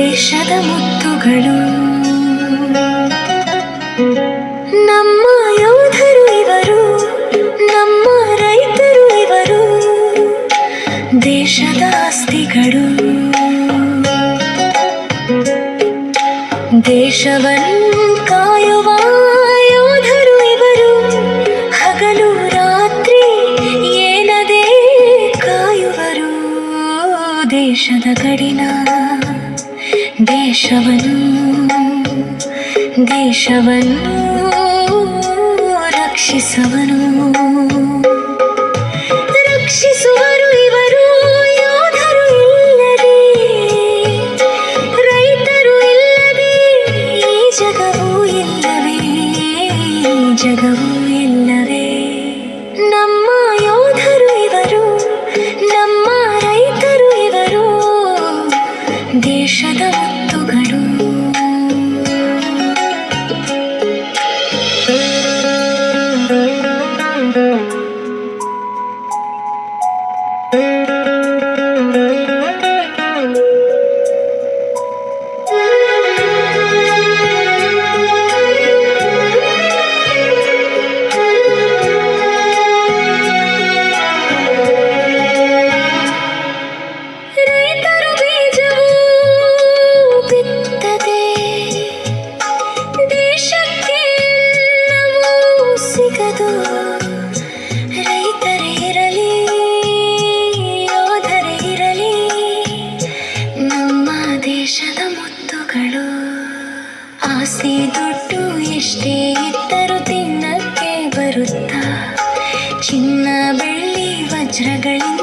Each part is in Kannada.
ದೇಶದ ಮುತ್ತುಗಳು. ನಮ್ಮ ಯೋಧರು ಇವರು, ನಮ್ಮ ರೈತರು ಇವರು, ದೇಶದ ಆಸ್ತಿಗಳು. ದೇಶವನ್ನು ಕಾಯುವ ಯೋಧರು ಇವರು, ಹಗಲು ರಾತ್ರಿ ಏನದೇ ಕಾಯುವರು. ದೇಶದ ಗಡಿನ ದೇಶವನ್ನು ದೇಶವನ್ನು ರಕ್ಷಿಸುವನು. ಮುತ್ತುಗಳು ಎಷ್ಟೇ ಇದ್ದರೂ ತಿನ್ನಕ್ಕೆ ಬರುತ್ತಾ? ಚಿನ್ನ ಬೆಳ್ಳಿ ವಜ್ರಗಳಿಂದ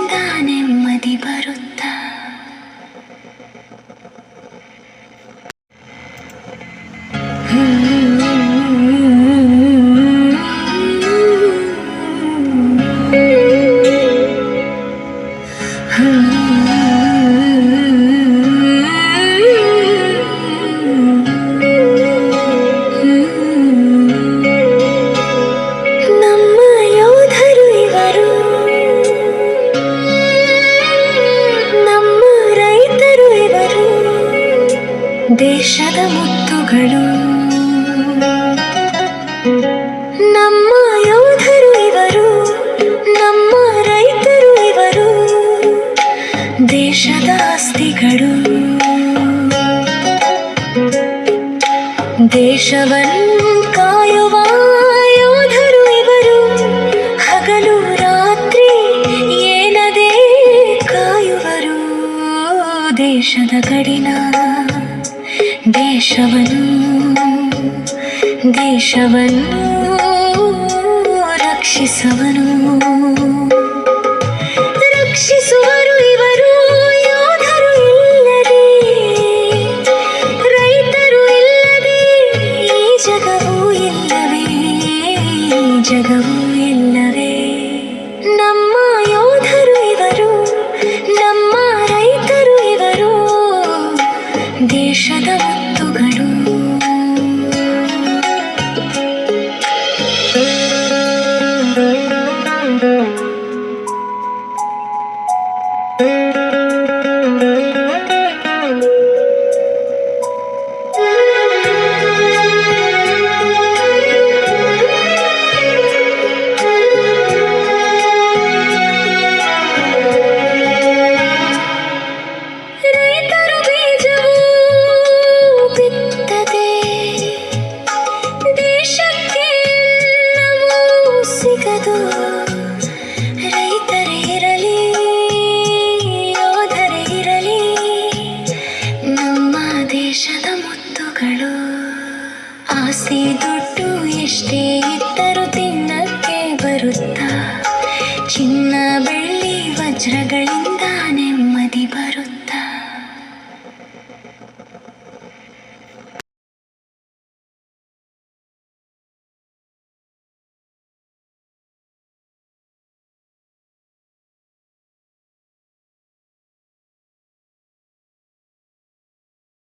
ದೇಶದ ಮುತ್ತುಗಳು. ನಮ್ಮ ಯೋಧರು ಇವರು, ನಮ್ಮ ರೈತರು ಇವರು, ದೇಶದ ಆಸ್ತಿಗಳು. ದೇಶವನ್ನು ಕಾಯುವ ಯೋಧರು ಇವರು, ಹಗಲು ರಾತ್ರಿ ಏನದೇ ಕಾಯುವರು. ದೇಶದ ಗಡಿನ ದೇಶವನ್ನು ದೇಶವನ್ನು ರಕ್ಷಿಸುವನು. ರಕ್ಷಿಸುವರು ಇವರು, ಯೋಧರು ಇಲ್ಲದೆ, ರೈತರು ಇಲ್ಲದೆ, ಈ ಜಗವೂ ಇಲ್ಲವೇ ಜಗವು ಇಲ್ಲವೇ. ನಮ್ಮ ಯೋಧರು ಇವರು, ನಮ್ಮ ರೈತರು ಇವರು, ದೇಶದ ದೇಶದ ಮುತ್ತುಗಳು. ಆಸೆ ದುಡ್ಡು ಎಷ್ಟೇ ಇದ್ದರೂ ತಿನ್ನಕ್ಕೆ ಬರುತ್ತಾ? ಚಿನ್ನ ಬೆಳ್ಳಿ ವಜ್ರಗಳಿಂದ